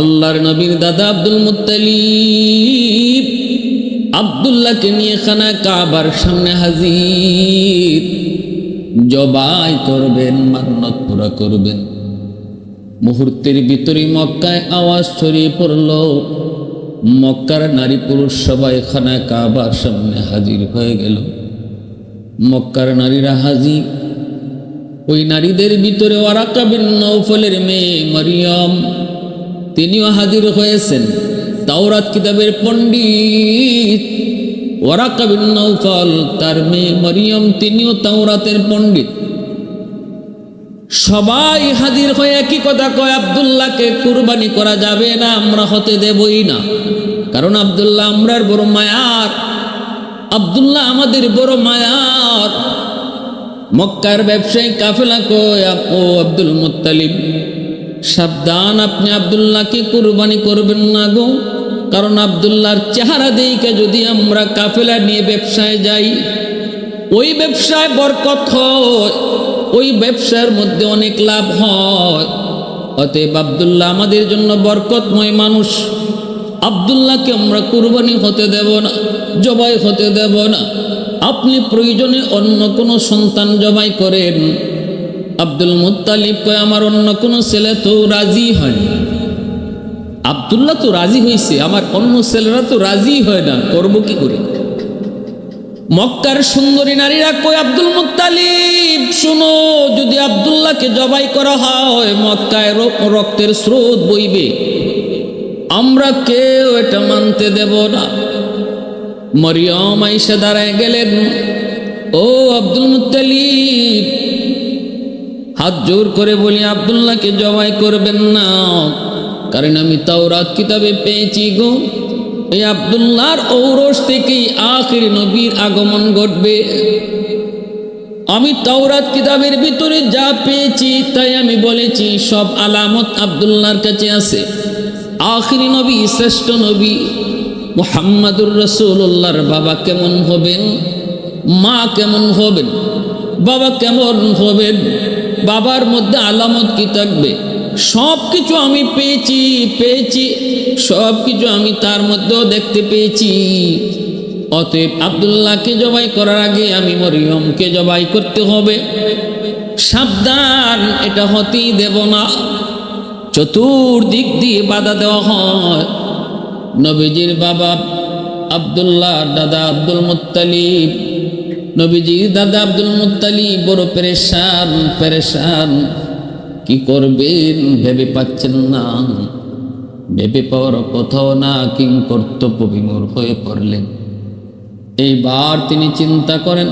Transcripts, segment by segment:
আল্লাহর নবীর দাদা আব্দুল মুত্তালিব আবদুল্লাহকে নিয়ে খানা কাবার সামনে হাজির। জবাই করবেন, মান্নত পুরা করবেন। মুহূর্তের ভিতরে মক্কায় আওয়াজ ছড়িয়ে পড়ল। মক্কার নারী পুরুষ সবাই খানা কাবার সামনে হাজির হয়ে গেল। মক্কার নারীরা হাজির। ওই নারীদের ভিতরে ওয়ারাকা বিন নৌফলের মেয়ে মরিয়ম তিনিও হাজির হয়েছেন। তাওরাত কিতাবের পণ্ডিত ওয়ারাকা বিন নৌফল তার মেয়ে মরিয়ম, তিনিও তাওরাতের পণ্ডিত। সবাই হাজির হয়ে একই কথা কয়, আবদুল্লাহকে কুরবানি করা যাবে না, আমরা হতে দেবই না। কারণ আবদুল্লাহ আমরার বড় মায়ার। আবদুল্লাহ আমাদের বড় মায়ার। মক্কার ব্যবসায়ী কাফেলা কয় আব্দুল মুত্তালিব সাবধান, আপনি আবদুল্লাহকে কুরবানি করবেন না গো। কারণ আবদুল্লাহর চেহারা দিকে যদি আমরা কাফেলা নিয়ে ব্যবসায় যাই, ওই ব্যবসায় বরকত হয়, ওই ব্যবসার মধ্যে অনেক লাভ হয়। অতএব আবদুল্লাহ আমাদের জন্য বরকতময় মানুষ। আবদুল্লাহকে আমরা কুরবানি হতে দেব না, জবাই হতে দেব না। আপনি প্রয়োজনে অন্য কোনো সন্তান জবাই করেন। আব্দুল মুত্তালিব কয়, আমার অন্য কোনো ছেলে তো রাজি হয়নি। আবদুল্লাহ তো রাজি হয়েছে আমার অন্য ছেলেরা তো রাজি হয় না, করব কি করে? মক্কার সুন্দরী নারীরা কই আব্দুল মুত্তালিব, শুনো, যদি আব্দুল্লাহকে জবাই করা হয়, মক্কায় রক্তের স্রোত বইবে। আমরা কেউ এটা মানতে দেব না। মরিয়ম আইসা দাঁড়ায় গেলেন, ও আব্দুল মুত্তালিব হাত জোর করে বলি, আব্দুল্লাহকে জবাই করবেন না। কারণ আমি তাওরাত কিতাবে পেয়েছি গো। এই আব্দুল্লাহর ঔরস থেকেই আখির নবীর আগমন ঘটবে। আমি তাওরাত কিতাবের ভিতরে যা পেয়েছি, তাই আমি বলেছি, সব আলামত আব্দুল্লাহর কাছে আছে। আখিরি নবী, শ্রেষ্ঠ নবী, মুহাম্মাদুর রসুল্লাহর বাবা কেমন হবেন? মা কেমন হবেন? বাবা কেমন হবেন? বাবার মধ্যে আলামত কি থাকবে? সব কিছু আমি পেয়েছি পেয়েছি। সব কিছু আমি তার মধ্যেও দেখতে পেয়েছি। অতএব আবদুল্লাহকে জবাই করার আগে আমি মরিয়মকে জবাই করতে হবে। সাবধান, এটা হতেই দেব না। চতুর্দিক দিয়ে বাধা দেওয়া হয়। নবীজির বাবা আবদুল্লাহ, দাদা আব্দুল মুত্তালিব নবীজির দাদা আব্দুল মুত্তালিব বড় পেরেশান পেরেশান। কি করবেন? ভেবে পাচ্ছেন না। ভেবে পাওয়ার কোথাও না, কিং কর্তব্য বিমূর হয়ে পড়লেন। এইবার তিনি চিন্তা করেন,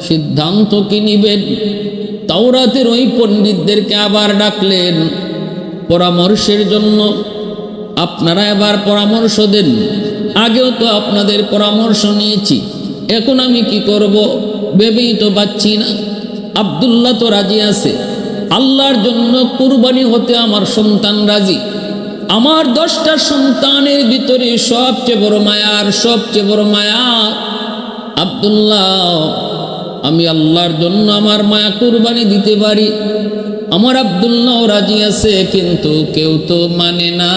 সিদ্ধান্ত কি নিবেন? তাওরাতের ওই পণ্ডিতদেরকে আবার ডাকলেন, পরামর্শের জন্য। আপনারা এবার পরামর্শ দেন। আগেও তো আপনাদের পরামর্শ নিয়েছি। এখন আমি কি করব? ভেবেই তো পাচ্ছি না। আবদুল্লাহ তো রাজি আছে। আল্লাহর জন্য কুরবানি হতে আমার সন্তান রাজি। আমার দশটা সন্তানের ভিতরে সবচেয়ে বড় মায়ার সবচেয়ে বড় মায়া আবদুল্লাহ। আমি আল্লাহর জন্য আমার মায়া কুরবানি দিতে পারি। আমার আবদুল্লাহ রাজি আছে, কিন্তু কেউ তো মানে না।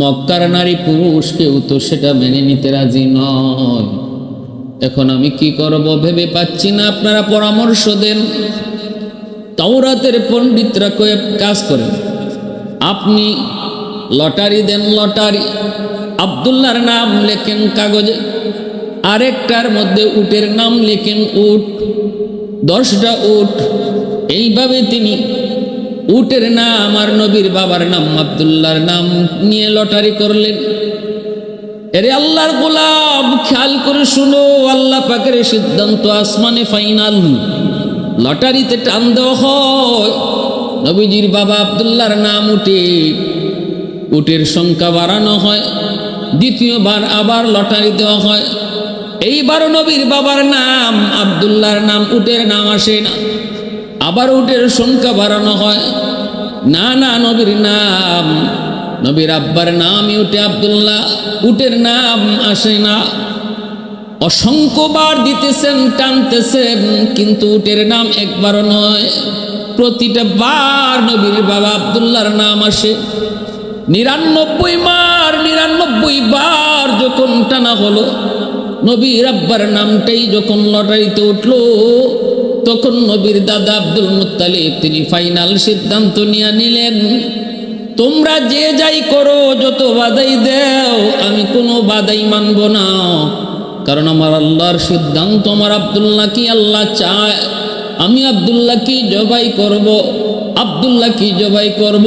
মক্কার নারী পুরুষ কেউ তো সেটা মেনে নিতে রাজি নয়। এখন আমি কি করব ভেবে পাচ্ছি না, আপনারা পরামর্শ দেন। তাওরাতের পণ্ডিতরা কয়েক কাজ করেন। আপনি লটারি দেন, লটারি। আবদুল্লার নাম লেখেন কাগজে, আরেকটার মধ্যে উটের নাম লেখেন উট, দশটা উট। এইভাবে তিনি উটের নাম আর নবীর বাবার নাম, আবদুল্লাহর নাম নিয়ে লটারি করলেন। এরে আল্লাহর গোলাম, খেয়াল করে শুনো, আল্লাহ পাকের সিদ্ধান্ত আসমানে ফাইনাল। লটারিতে টান দেওয়া হয়, নবীজির বাবা আবদুল্লাহর নাম উঠে, উটের সংখ্যা বাড়ানো হয়, দ্বিতীয়বার আবার লটারি দেওয়া হয়। এইবারও নবীর বাবার নাম, আবদুল্লাহর নাম উটের নাম আসে না। আবার উটের সংখ্যা বাড়ানো হয়। না না, নবীর নাম নবীর আব্বার নামই উঠে আবদুল্লাহ, উটের নাম আসে না অসংখ্যবার দিতেছেন, টানতেছেন, কিন্তু উটের নাম একবারও নয়। প্রতিটা বার নবীর বাবা আবদুল্লাহর নাম আসে। নিরানব্বই মার, নিরানব্বই বার যখন টানা হলো, নবীর আব্বার নামটাই যখন লটারিতে উঠল, তখন নবীর দাদা আব্দুল মুত্তালিব, তিনি ফাইনাল সিদ্ধান্ত নিয়ে নিলেন। তোমরা যে যাই করো, যত বাধাই দেও, আমি কোনো বাধাই মানব না। কারণ আমার আল্লাহর সিদ্ধান্ত, আমার আব্দুল্লাহ কি আল্লাহ চায়। আমি আব্দুল্লাহ কি জবাই করব আব্দুল্লাহ কি জবাই করব।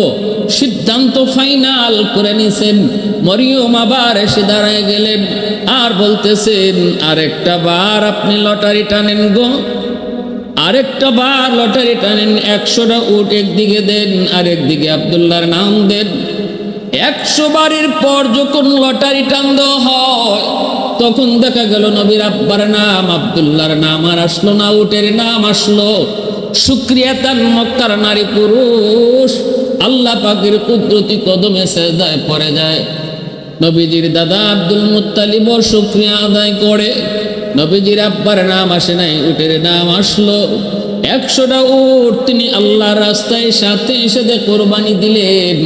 সিদ্ধান্ত ফাইনাল করে নিছেন। মরিয়ম আবার এসে দাঁড়ায় গেলেন আর বলতেছেন, আরেকটা বার আপনি লটারি টানেন গো। আরেকটা বার লটারি টানেন, একশোটা উট একদিকে দেন আর একদিকে আবদুল্লাহর নাম দেন। একশো বারের পর যখন লটারি টান হয়, তখন দেখা গেল নবীর আব্বার নাম, আবদুল্লাহর নাম আর আসলো না, উটের নাম আসলো। সুক্রিয়া তান মক্কার নারী পুরুষ, আল্লাহ পাকের কুদরতি কদমে সেজদায় পড়ে যায়। নবীজির দাদা আব্দুল মুত্তালিব শুক্রিয়া আদায় করে। নবীজির আব্বার নাম আসে নাই, উটের নাম আসলো। একশোটা উট তিনি আল্লাহ রাস্তায় সাথে সাথে কোরবানি দিলেন।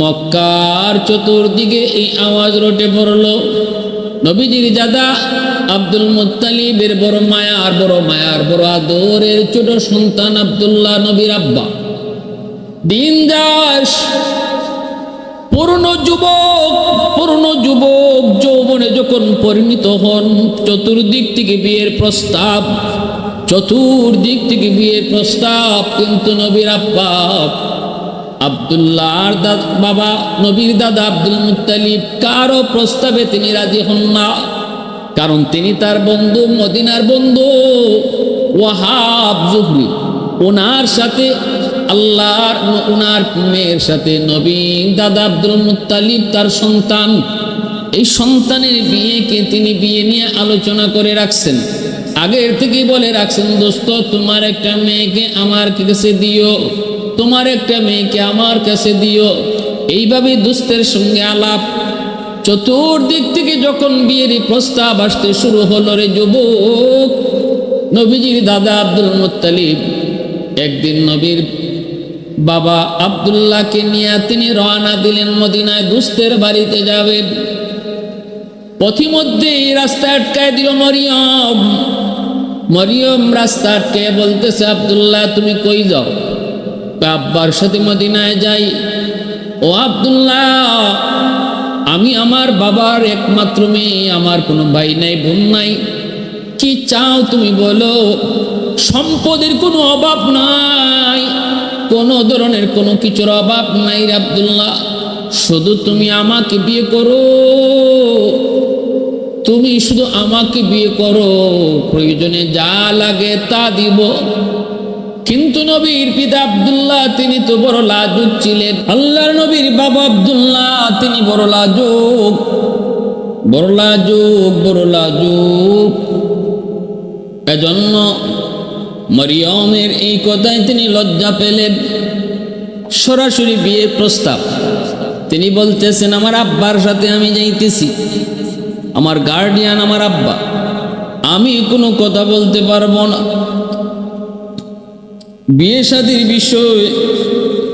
মক্কার চতুর্দিকে এই আওয়াজ রটে পড়ল। নবীজির দাদা আব্দুল মুত্তালিবের বড় মায়ার বড় মায়ার, বড় আদরের ছোট সন্তান আব্দুল্লাহ নবীর আব্বা। দিন দাস পুরনো যুবক পুরনো যুবক যৌবনে যখন পরিণত হন, চতুর্দিক থেকে বিয়ের প্রস্তাব, চতুর্দিক থেকে বিয়ের প্রস্তাব কিন্তু নবীর আব্বা আবদুল্লাহর বাবা নবীর দাদা আব্দুল মুত্তালিব কারও প্রস্তাবে তিনি রাজি হন না। কারণ তিনি তার বন্ধু, মদিনার বন্ধু, ওয়াহাব জুহরি। ওনার সাথে আল্লাহর ওনার মেয়ের সাথে নবী দাদা আব্দুল মুত্তালিব তার সন্তান, এই সন্তানের বিয়েকে তিনি বিয়ে নিয়ে আলোচনা করে রাখছেন। আগের থেকেই বলে রাখছেন, দোস্ত, তোমার একটা মেয়েকে আমার কাছে দিও, তোমার একটা মেয়েকে আমার কাছে দিও। এইভাবে দুস্তের সঙ্গে আলাপ। চতুর্দিক থেকে যখন বিয়ের প্রস্তাব আসতে শুরু হলো রে যুবক, নবীজির দাদা আব্দুল মুত্তালিব, একদিন নবীর বাবা আবদুল্লাহকে নিয়ে তিনি রওনা দিলেন মদিনায়, দুস্তের বাড়িতে যাবেন। পথিমধ্যে রাস্তা আটকায় দিল মরিয়ম। মরিয়ম রাস্তা আটকে বলতেছে, আবদুল্লাহ, তুমি কই যাও? আব্বার সাথে মদিনায় যাই। ও আবদুল্লাহ, আমি আমার বাবার একমাত্র মেয়ে, আমার কোনো ভাই নাই, বোন নাই। কি চাও তুমি বলো? সম্পদের কোনো অভাব নাই। কোনো ধরনের কোনো কিছুর অভাব নাই আবদুল্লাহ। শুধু তুমি আমাকে বিয়ে করো। তুমি শুধু আমাকে বিয়ে করো। প্রয়োজনে যা লাগে তা দিব। কিন্তু নবীর পিতা আবদুল্লাহ, তিনি তো বড় লাজুক ছিলেন। আল্লাহর নবীর বাবা আবদুল্লাহ, তিনি বড় লাজুক। বড় লাজুক বড় লাজুক। এজন্য মরিয়মের এই কথায় তিনি লজ্জা পেলেন। সরাসরি বিয়ের প্রস্তাব। তিনি বলতেছেন, আমার আব্বার সাথে আমি যাইতেছি। আমার গার্ডিয়ান আমার আব্বা। আমি কোনো কথা বলতে পারব না। বিয়ে শাদির বিষয়,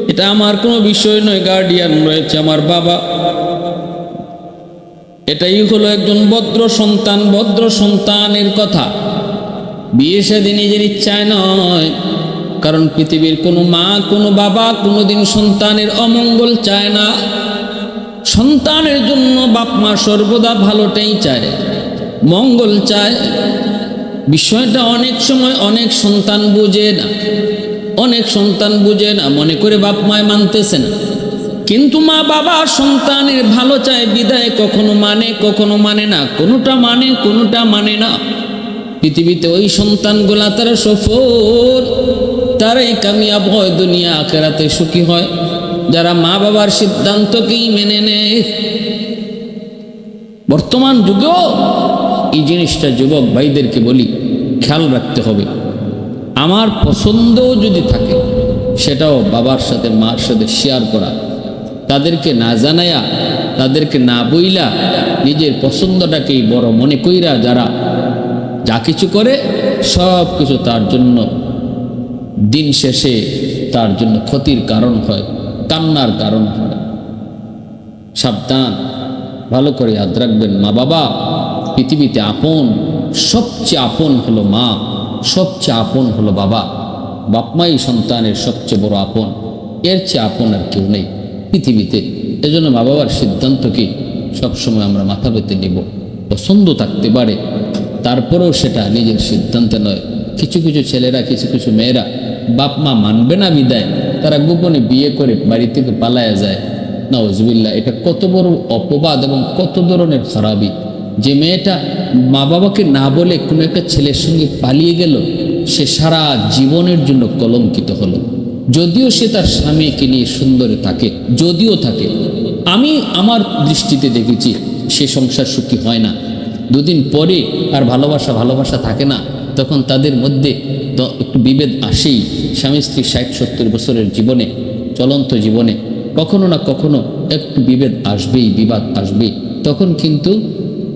এটা আমার কোনো বিষয় নয়। গার্ডিয়ান রয়েছে আমার বাবা। এটাই হলো একজন ভদ্র সন্তান। ভদ্র সন্তানের কথা। বিয়ে শাদী নিজের ইচ্ছায় নয়। কারণ পৃথিবীর কোনো মা, কোনো বাবা কোনোদিন সন্তানের অমঙ্গল চায় না। সন্তানের জন্য বাপ মা সর্বদা ভালোটাই চায়, মঙ্গল চায়। বিষয়টা অনেক সময় অনেক সন্তান বুঝে না, অনেক সন্তান বুঝে না, মনে করে বাপ মায় মানতেছে না। কিন্তু মা বাবা সন্তানের ভালো চায়, বিদায় কখনো মানে কখনো মানে না, কোনোটা মানে কোনোটা মানে না। পৃথিবীতে ওই সন্তানগুলা তারা সফল তারাই কামিয়াব হয়, দুনিয়া আখেরাতে সুখী হয়। যারা মা বাবার সিদ্ধান্তকেই মেনে নেয়। বর্তমান যুগেও এই জিনিসটা যুবক ভাইদেরকে বলি, খেয়াল রাখতে হবে। আমার পছন্দও যদি থাকে, সেটাও বাবার সাথে, মার সাথে শেয়ার করা। তাদেরকে না জানায়া, তাদেরকে না বইলা, নিজের পছন্দটাকেই বড় মনে কইরা যারা যা কিছু করে, সব কিছু তার জন্য দিন শেষে তার জন্য ক্ষতির কারণ হয়, কান্নার কারণ হয়। সাবধান, ভালো করে ইয়াদ রাখবেন। মা বাবা, পৃথিবীতে আপন, সবচেয়ে আপন হলো মা, সবচেয়ে আপন হলো বাবা। বাপমাই সন্তানের সবচেয়ে বড় আপন, এর চেয়ে আপন আর কেউ নেই পৃথিবীতে। এজন্য মা বাবার সিদ্ধান্তকে সবসময় আমরা মাথা পেতে নিব। পছন্দ থাকতে পারে তারপরেও সেটা নিজের সিদ্ধান্তে নয়। কিছু কিছু ছেলেরা, কিছু কিছু মেয়েরা বাপ মা মানবে না বিদায়। তারা গোপনে বিয়ে করে বাড়ি থেকে পালায়া যায়। না নওয়াজবিল্লা এটা কত বড় অপবাদ এবং কত ধরনের খারাপই। যে মেয়েটা মা বাবাকে না বলে কোনো একটা ছেলের সঙ্গে পালিয়ে গেল, সে সারা জীবনের জন্য কলঙ্কিত হলো। যদিও সে তার স্বামীকে নিয়ে সুন্দরে থাকে, যদিও থাকে। আমি আমার দৃষ্টিতে দেখেছি, সে সংসার সুখী হয় না। দুদিন পরে আর ভালোবাসা ভালোবাসা থাকে না। তখন তাদের মধ্যে একটু বিভেদ আসেই স্বামী স্ত্রী ষাট, সত্তর বছরের জীবনে, চলন্ত জীবনে। কখনো না কখনো একটু বিভেদ আসবেই, বিবাদ আসবেই তখন কিন্তু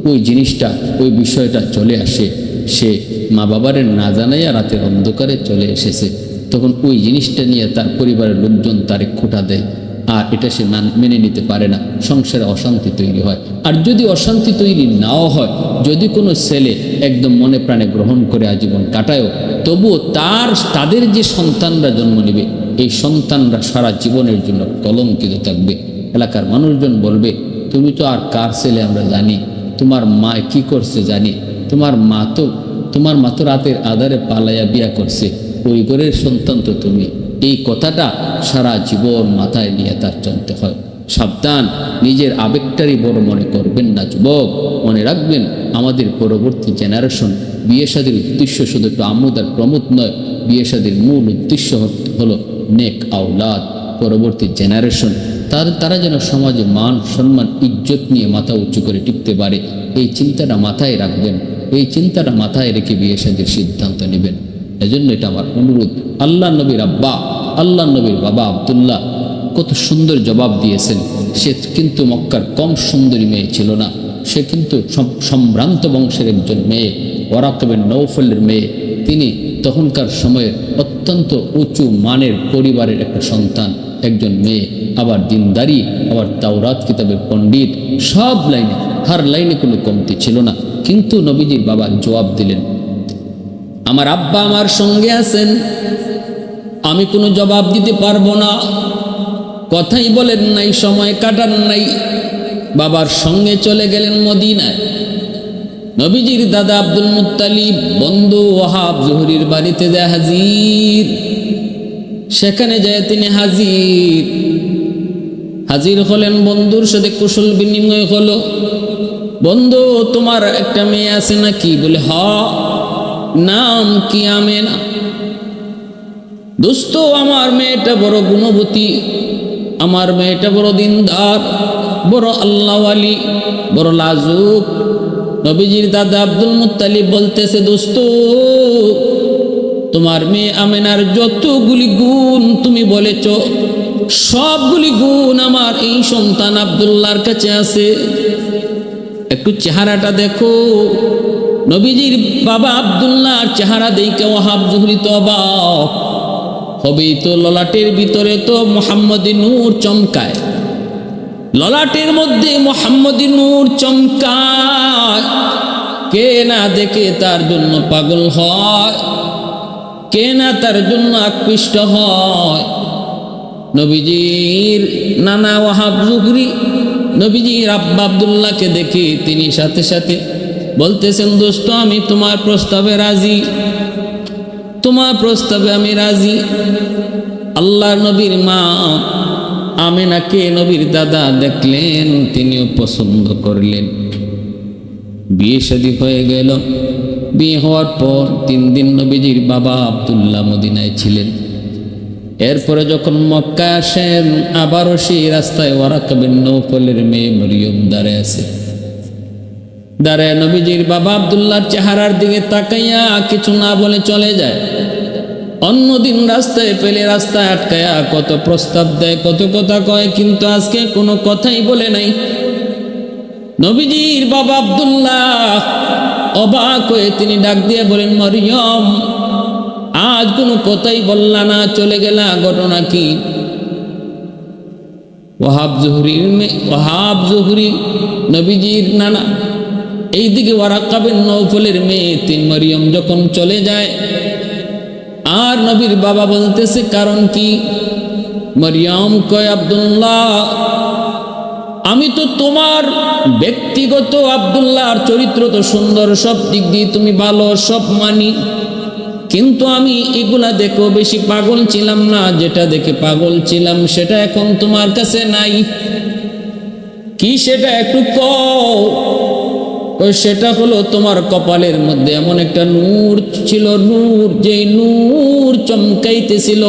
ওই জিনিসটা, ওই বিষয়টা চলে আসে। সে মা বাবারের না জানাইয়া রাতের অন্ধকারে চলে এসেছে। তখন ওই জিনিসটা নিয়ে তার পরিবারের লোকজন তারে খোটা দেয়। আর এটা সে মেনে নিতে পারে না। সংসারে অশান্তি তৈরি হয়। আর যদি অশান্তি তৈরি নাও হয়, যদি কোনো ছেলে একদম মনে প্রাণে গ্রহণ করে আজীবন কাটায়ও, তবুও তার, তাদের যে সন্তানরা জন্ম নেবে, এই সন্তানরা সারা জীবনের জন্য কলঙ্কিত থাকবে। এলাকার মানুষজন বলবে, তুমি তো আর কার ছেলে আমরা জানি? তোমার মা কি করছে জানি? তোমার মা তো, তোমার মা তো রাতের আধারে পালাইয়া বিয়া করছে। ওই ঘরের সন্তান তো তুমি। এই কথাটা সারা জীবন মাথায় নিয়ে তার চলতে হয়। সাবধান, নিজের আবেগটারই বড় মনে করবেন না, যুবক। মনে রাখবেন, আমাদের পরবর্তী জেনারেশন বিয়ে শাদীর উদ্দেশ্য শুধু একটু আমোদ আর প্রমোদ নয়, বিয়ে শাদীর মূল উদ্দেশ্য হলো নেক আওলাদ। পরবর্তী জেনারেশন তার তারা যেন সমাজে মান, সম্মান, ইজ্জত নিয়ে মাথা উঁচু করে টিকতে পারে, এই চিন্তাটা মাথায় রাখবেন, এই চিন্তাটা মাথায় রেখে বিয়ে শাদীর সিদ্ধান্ত নেবেন। এজন্য এটা আমার অনুরোধ। আল্লাহ নবীর আব্বা, আল্লাহ নবীর বাবা আবদুল্লাহ কত সুন্দর জবাব দিয়েছেন। সে কিন্তু মক্কার কম সুন্দরী মেয়ে ছিল না। সে কিন্তু সম্ভ্রান্ত বংশের একজন মেয়ে ওরাকবের নৌফলের মেয়ে। তিনি তখনকার সময়ের অত্যন্ত উঁচু মানের পরিবারের একটা সন্তান, একজন মেয়ে। আবার দিনদারি, আবার তাওরাত কিতাবের পণ্ডিত, সব লাইনে, হার লাইনে কোনো কমতি ছিল না। কিন্তু নবীজির বাবা জবাব দিলেন আমার আব্বা আমার সঙ্গে আছেন। আমি কোনো জবাব দিতে পারব না। কথাই বলেন নাই, সময় কাটান নাই। বাবার সঙ্গে চলে গেলেন মদিনায়। নবীজির দাদা আব্দুল মুত্তালিব, বন্ধু ওহাব জহুরির বাড়িতে যায় হাজির। সেখানে যায় তিনি হাজির। হাজির হলেন বন্ধুর সাথে কুশল বিনিময় হলো। বন্ধু, তোমার একটা মেয়ে আছে নাকি? বলে, হ। নাম কি আমেনা? দোস্ত, আমার মেয়েটা বড় গুণবতী, আমার মেয়েটা বড় দিনদার, বড় আল্লাহওয়ালি, বড় লাজুক। নবীজির দাদা আব্দুল মুত্তালিব বলতেছে, দোস্ত, তোমার মেয়ে আমেনার যতগুলি গুণ তুমি বলেছ, সবগুলি গুণ আমার এই সন্তান আবদুল্লাহর কাছে আছে। একটু চেহারাটা দেখো। নবীজির বাবা আবদুল্লাহর চেহারা দেখে ওহাব জুহরি তো অবাক হবেই তো ললাটের ভিতরে তো মোহাম্মদী নূর চমকায়। ললাটের মধ্যে মোহাম্মদী নূর চমকায়। কে না দেখে তার জন্য পাগল হয়? কে না তার জন্য আকৃষ্ট হয়? নবীজির নানা ওয়াহাব জুগরি নবীজির আব্বা আবদুল্লাহকে দেখে তিনি সাথে সাথে বলতেছেন, দোস্ত, আমি তোমার প্রস্তাবে রাজি। তোমার প্রস্তাবে আমি রাজি। আল্লাহ নবীর মা আমেনাকে নবীর দাদা দেখলেন, তিনিও পছন্দ করলেন। বিয়ে শাদী হয়ে গেল। বিয়ে হওয়ার পর তিন দিন নবীজির বাবা আবদুল্লাহ মদিনায় ছিলেন। এরপরে যখন মক্কায় আসেন, আবারও সেই রাস্তায় ওয়ারাকাবেন নৌফলের মেয়ে মরিয়ম দাঁড়ায় আছে। দাঁড়ায়, নবীজির বাবা আবদুল্লাহর চেহারার দিকে তাকাইয়া কিছু না বলে চলে যায়। অন্যদিন রাস্তায় পেলে রাস্তায় আটকায়া কত প্রস্তাব দেয়, কত কথা কয়, কিন্তু আজকে কোনো কথাই বলে নাই। নবীজির বাবা আবদুল্লাহ অবাক হয়ে তিনি ডাক দিয়ে বলেন, মরিয়ম, আজ কোনো কথাই বললা না, চলে গেলা, ঘটনা কি? ওহাব জহুরির মেয়ে ওহাব জহুরি নবীজির নানা এইদিকে ওয়ারাক্কাবের নৌফলের মেয়ে তিন মরিয়ম যখন চলে যায়, আর নবীর বাবা বলতেছে, কারণ কি? মরিয়ম কয়, আব্দুল্লাহ, আমি তো তোমার ব্যক্তিগত আব্দুল্লাহর চরিত্র তো সুন্দর, সব দিক দিয়ে তুমি ভালো, সব মানি। কিন্তু আমি এগুলা দেখো বেশি পাগল ছিলাম না, যেটা দেখে পাগল ছিলাম সেটা এখন তোমার কাছে নাই। কি সেটা একটু কও? সেটা হলো তোমার কপালের মধ্যে। এমন একটা নূর ছিল নূর যেই নূর চমকাইতেছিল।